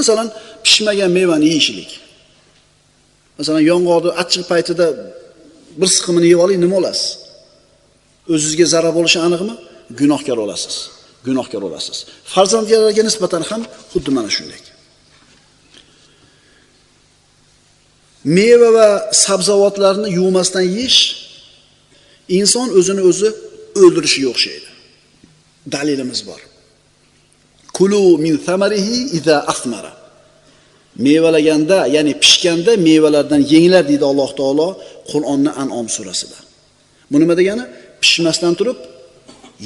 Masalan, pishmagan mevani yeyishlik. Masalan, yong'oqni achchiq paytida bir siqimini yeb oling, nima olasiz? O'zingizga zarar bo'lishi aniqmi? Gunohkor bo'lasiz. Gunohkor bo'lasiz. Farzandlarga nisbatan ham xuddi mana shunday. Meva va sabzavotlarni yuvmasdan yeyish inson o'zini o'zi o'ldirishiga o'xshaydi. Dalilimiz bor. Kulu min samarihi iza asmara. Mevalaganda, ya'ni pishganda mevalardan yenglar deydi Alloh taolo Qur'onning An'om surasida. Bu nima degani? Pishmasdan turib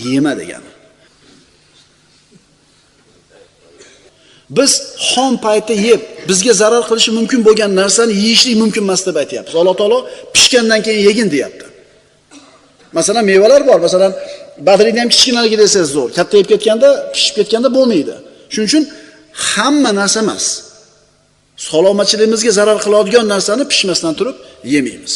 yema degani. Biz xom paytda yeb, bizga zarar qilishi mumkin bo'lgan narsani yeyishlik mumkin emas deb aytyapmiz. Alloh taolo pishgandan keyin yegin deyapti. Masalan, mevalar bor. Masalan, badrini ham kichkinaligida desangiz zo'r. kattayib ketganda, pishib ketganda bo'lmaydi. Shuning uchun hamma narsa emas. Salomatchiligimizga zarar qiladigan narsani pishmasdan turib yemaymiz.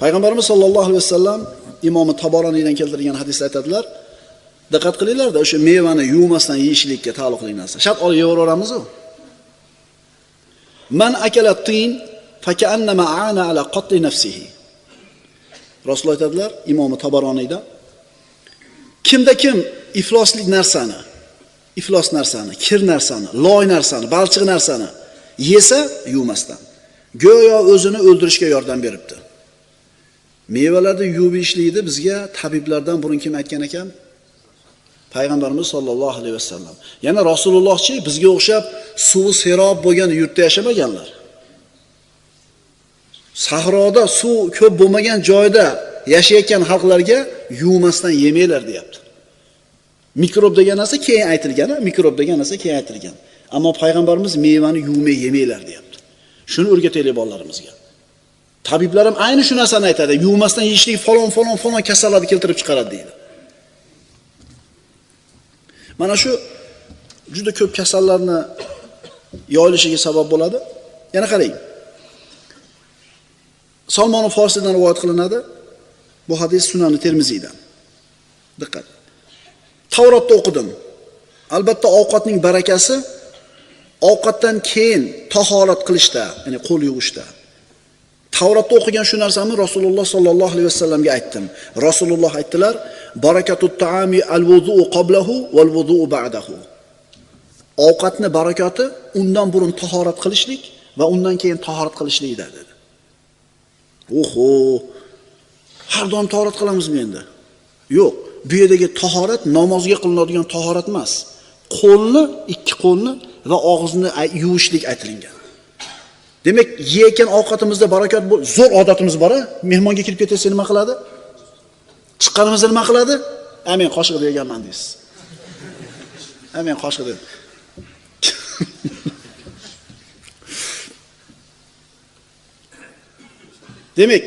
Payg'ambarimiz sollallohu alayhi vasallam imomi Taboroniydan keltirgan hadisda aytadilar: Diqqat qilinglarda, o'sha mevani yuvmasdan yeyishlikka taalluqli narsa. Shart olib yeyveramizu Man akala tin fakaannama ana ala qatli nafsihi. Rasululloh aytadilar, imomi Tabaroniyda kimda kim ifloslik narsani, iflos narsani, kir narsani, loy narsani, balchiq narsani yesa yuvmasdan go'yo o'zini o'ldirishga yordam beribdi. Mevalarni yuvib yeyishlikni bizga tabiblardan burun kim aytgan ekan? Payg'ambarimiz sollallohu alayhi vasallam. Yana Rasulullohchi bizga o'xshab suvi serob bo'lgan yurtda yashamaganlar. Sahroda suv ko'p bo'lmagan joyda yashayotgan xalqlarga yuvmasdan yemanglar deyapti. Mikrob degan narsa keyin aytilgan, mikrob degan narsa keyin aytilgan. Ammo payg'ambarimiz mevani yuvmay yemanglar deyapti. Shuni o'rgataylik bolalarimizga. Tabiblar ham ayni shu narsani aytadi. Yuvmasdan yeyishlik falon falon falon kasallarni keltirib chiqaradi deydi. Mana shu juda ko'p kasallarni yoyilishiga sabab bo'ladi. Yana qarang. Salmon Forsiydan rivoyat qilinadi. Bu hadis Sunan Termiziydan. Diqqat. Tavrotda o'qidim. Albatta ovqatning barakasi ovqatdan keyin tahorat qilishda, ya'ni qo'l yuvishda. Tavrotda o'qigan shu narsani Rasululloh sollallohu alayhi vasallamga aytdim. Rasululloh aytdilar: "Barakatut ta'ami al-wudu'u qablahu wal wudu'u ba'dahu." Ovqatni barakati undan burun tahorat qilishlik va undan keyin tahorat qilishlikda dedi. Oho! Har doim tahorat qilamizmi endi? Yo'q. Bu yerdagi tahorat namozga qilinadigan tahorat emas. Qo'lni, ikki qo'lni va og'izni yuvishlik aytilgan. Demak, yeyotgan ovqatimizda barakot bo'l, zo'r odatimiz bor-a? Mehmonga kirib ketsa nima qiladi? Chiqqanimizda nima qiladi? Amen, qoshiq deganman deysiz. Amen, qoshiq dedi. Demak,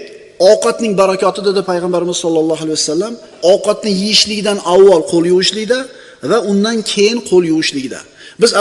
ovqatning barakoti dedi payg'ambarimiz sollallohu alayhi vasallam, ovqatni yeyishlikdan avval qo'l yuvishlikda va undan keyin qo'l yuvishlikda. Biz